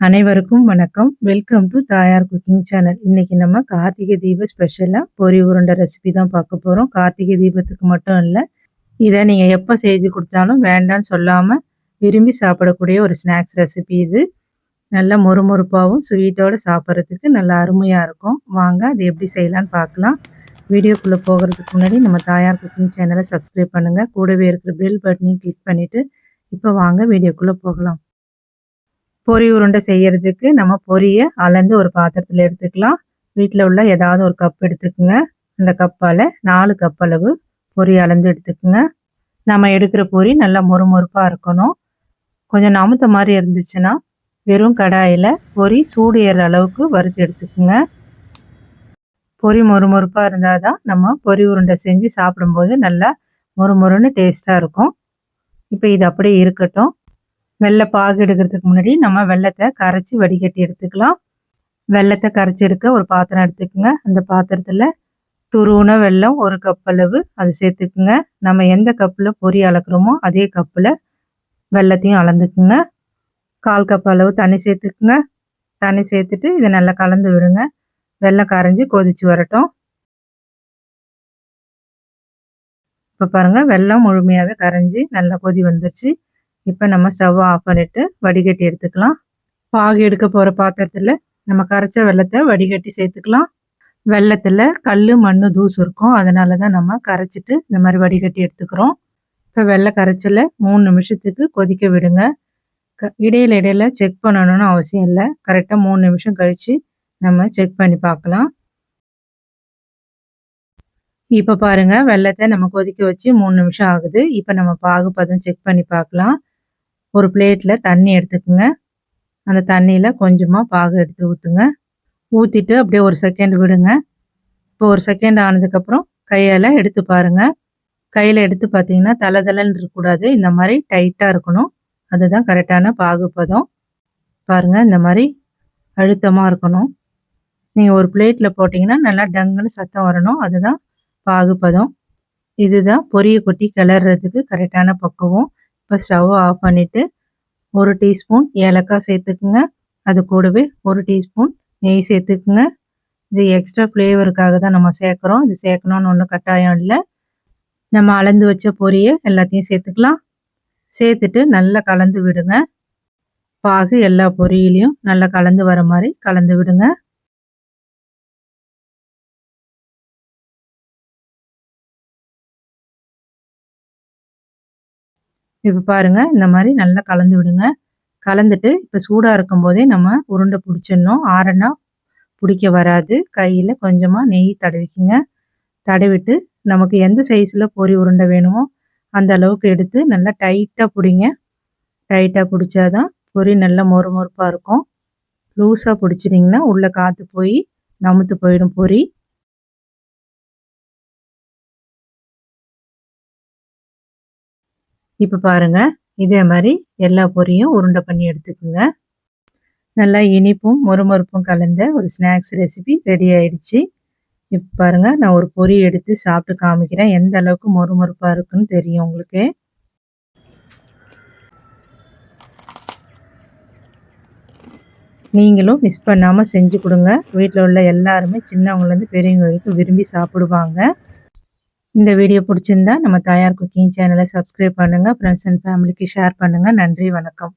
அனைவருக்கும் வணக்கம். Welcome to Thayar cooking channel இன்னைக்கு நம்ம கார்த்திகை தீப ஸ்பெஷலாக பொரி உருண்டை ரெசிபி தான் பார்க்க போகிறோம் கார்த்திகை தீபத்துக்கு மட்டும் இல்லை இதை நீங்கள் எப்போ செஞ்சு கொடுத்தாலும் வேண்டான்னு சொல்லாமல் விரும்பி சாப்பிடக்கூடிய ஒரு ஸ்நாக்ஸ் ரெசிபி இது. நல்ல மொறுமொறுப்பாகவும் ஸ்வீட்டோடு சாப்பிட்றதுக்கு நல்லா அருமையாக இருக்கும். வாங்க அது எப்படி செய்யலான்னு பார்க்கலாம். வீடியோக்குள்ளே போகிறதுக்கு முன்னாடி நம்ம தாயார் குக்கிங் சேனலை சப்ஸ்கிரைப் பண்ணுங்கள் கூடவே இருக்கிற பெல் பட்டனையும் கிளிக் பண்ணிவிட்டு இப்போ வாங்க வீடியோக்குள்ளே போகலாம். பொரி உருண்டை செய்யறதுக்கு நம்ம பொரியை அளந்து ஒரு பாத்திரத்தில் எடுத்துக்கலாம். வீட்டில் உள்ள ஏதாவது ஒரு கப் எடுத்துக்கோங்க. அந்த கப்பால் நாலு கப் அளவு பொரி அளந்து எடுத்துக்கோங்க. நம்ம எடுக்கிற பொரி நல்லா மொறுமொறுப்பாக இருக்கணும். கொஞ்சம் நமுத்த மாதிரி இருந்துச்சுன்னா வெறும் கடாயில் பொரி சூடு ஏற அளவுக்கு வறுத்து எடுத்துக்கோங்க. பொரி மொறுமொறுப்பாக இருந்தால் தான் நம்ம பொரி உருண்டை செஞ்சு சாப்பிடும்போது நல்லா மொறுமொறுன்னு டேஸ்ட்டாக இருக்கும். இப்போ இது அப்படியே இருக்கட்டும். வெள்ளை பாகு எடுக்கிறதுக்கு முன்னாடி நம்ம வெள்ளத்தை கரைச்சி வடிகட்டி எடுத்துக்கலாம். வெள்ளத்தை கரைச்சி எடுக்க ஒரு பாத்திரம் எடுத்துக்கோங்க. அந்த பாத்திரத்தில் துருவுன வெள்ளம் ஒரு கப் அளவு அது சேர்த்துக்குங்க. நம்ம எந்த கப்பில் பொரி அளக்குறோமோ அதே கப்பில் வெள்ளத்தையும் அளந்துக்குங்க. கால் கப் அளவு தண்ணி சேர்த்துக்குங்க. தண்ணி சேர்த்துட்டு இதை நல்லா கலந்து விடுங்க. வெள்ளம் கரைஞ்சி கொதிச்சு வரட்டும். இப்போ பாருங்கள் வெள்ளம் முழுமையாகவே கரைஞ்சி நல்லா கொதி வந்துருச்சு. இப்போ நம்ம ஸ்டவ் ஆஃப் பண்ணிட்டு வடிகட்டி எடுத்துக்கலாம். பாகு எடுக்க போகிற பாத்திரத்தில் நம்ம கரைச்ச வெள்ளத்தை வடிகட்டி சேர்த்துக்கலாம். வெள்ளத்தில் கல் மண் தூசு இருக்கும். அதனால தான் நம்ம கரைச்சிட்டு இந்த மாதிரி வடிகட்டி எடுத்துக்கிறோம். இப்போ வெள்ளை கரைச்சலை மூணு நிமிஷத்துக்கு கொதிக்க விடுங்க. க இடையில இடையில செக் பண்ணணும்னு அவசியம் இல்லை. கரெக்டாக மூணு நிமிஷம் கழித்து நம்ம செக் பண்ணி பார்க்கலாம். இப்போ பாருங்கள் வெள்ளத்தை நம்ம கொதிக்க வச்சு மூணு நிமிஷம் ஆகுது. இப்போ நம்ம பாகு பதம் செக் பண்ணி பார்க்கலாம். ஒரு பிளேட்டில் தண்ணி எடுத்துக்கோங்க. அந்த தண்ணியில் கொஞ்சமாக பாகு எடுத்து ஊற்றுங்க ஊற்றிட்டு அப்படியே ஒரு செகண்ட் விடுங்க. இப்போ ஒரு செகண்ட் ஆனதுக்கப்புறம் கையால் எடுத்து பாருங்கள் கையில் எடுத்து பார்த்தீங்கன்னா தலை தலைன்னு இருக்கக்கூடாது. இந்த மாதிரி டைட்டாக இருக்கணும். அதுதான் கரெக்டான பாகுபதம் பாருங்கள் இந்த மாதிரி அழுத்தமாக இருக்கணும். நீங்கள் ஒரு பிளேட்டில் போட்டிங்கன்னா நல்லா டங்குன்னு சத்தம் வரணும். அதுதான் பாகுபதம் இதுதான் பொரிய கொட்டி கிளறதுக்கு கரெக்டான பக்குவம். இப்போ ஸ்டவ் ஆஃப் பண்ணிவிட்டு ஒரு டீஸ்பூன் ஏலக்காய் சேர்த்துக்குங்க. அது கூடவே ஒரு டீஸ்பூன் நெய் சேர்த்துக்குங்க. இது எக்ஸ்ட்ரா ஃப்ளேவருக்காக தான் நம்ம சேர்க்குறோம். இது சேர்க்கணும்னு ஒன்றும் கட்டாயம் இல்லை. நம்ம அளந்து வச்ச பொரியை எல்லாத்தையும் சேர்த்துக்கலாம். சேர்த்துட்டு நல்லா கலந்து விடுங்க. பாகு எல்லா பொரியிலையும் நல்லா கலந்து வர மாதிரி கலந்து விடுங்க. இப்போ பாருங்கள் இந்த மாதிரி நல்லா கலந்து விடுங்க. கலந்துட்டு இப்போ சூடாக இருக்கும் போதே நம்ம உருண்டை பிடிச்சிடணும். ஆறனா பிடிக்க வராது. கையில் கொஞ்சமாக நெய் தடவிக்குங்க. தடவிட்டு நமக்கு எந்த சைஸில் பொறி உருண்டை வேணுமோ அந்த அளவுக்கு எடுத்து நல்லா டைட்டாக பிடிங்க. டைட்டாக பிடிச்சாதான் பொறி நல்லா மொறு மொறுப்பாக இருக்கும். லூஸாக பிடிச்சிட்டிங்கன்னா உள்ளே காற்று போய் நமுத்து போயிடும் பொறி. இப்போ பாருங்கள் இதே மாதிரி எல்லா பொரியும் உருண்டை பண்ணி எடுத்துக்கோங்க. நல்லா இனிப்பும் மொறுமொறுப்பும் கலந்த ஒரு ஸ்நாக்ஸ் ரெசிபி ரெடி ஆயிடுச்சு. இப்போ பாருங்கள் நான் ஒரு பொரி எடுத்து சாப்பிட்டு காமிக்கிறேன். எந்த அளவுக்கு மொறுமொறுப்பாக இருக்குன்னு தெரியும் உங்களுக்கு. நீங்களும் மிஸ் பண்ணாமல் செஞ்சு கொடுங்க. வீட்டில் உள்ள எல்லாருமே சின்னவங்கலேருந்து பெரியவங்க வரைக்கும் விரும்பி சாப்பிடுவாங்க. இந்த வீடியோ பிடிச்சிருந்தா நம்ம தாயார் குக்கிங் சேனலை சப்ஸ்கிரைப் பண்ணுங்கள் ஃப்ரெண்ட்ஸ் அண்ட் ஃபேமிலிக்கு ஷேர் பண்ணுங்கள் நன்றி வணக்கம்.